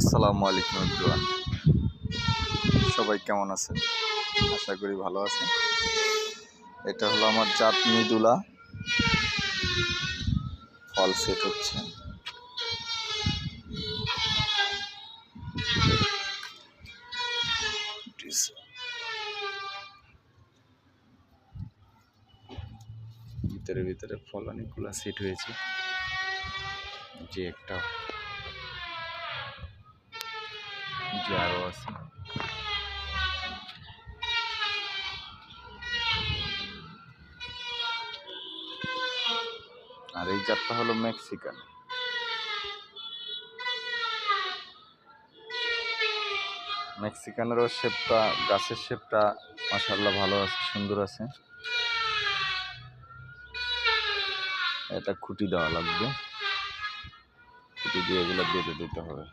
আসসালামু আলাইকুম এভরিওয়ান। সবাই কেমন আছেন? আশা করি ভালো আছেন। এটা হলো আমার জাত মৃদুলা। ফল সেট হচ্ছে। ভিতরে ভিতরে ফল অনেকগুলো সেট হয়েছে। যে একটা যে আরও আছে আর এই জাতটা হলো মেক্সিকান মেক্সিকানেরও শেপটা গাছের শেপটা মাসাল্লাহ ভালো আছে সুন্দর আছে এটা খুঁটি দেওয়া লাগবে খুঁটি দিয়ে এগুলো বেঁধে দিতে হবে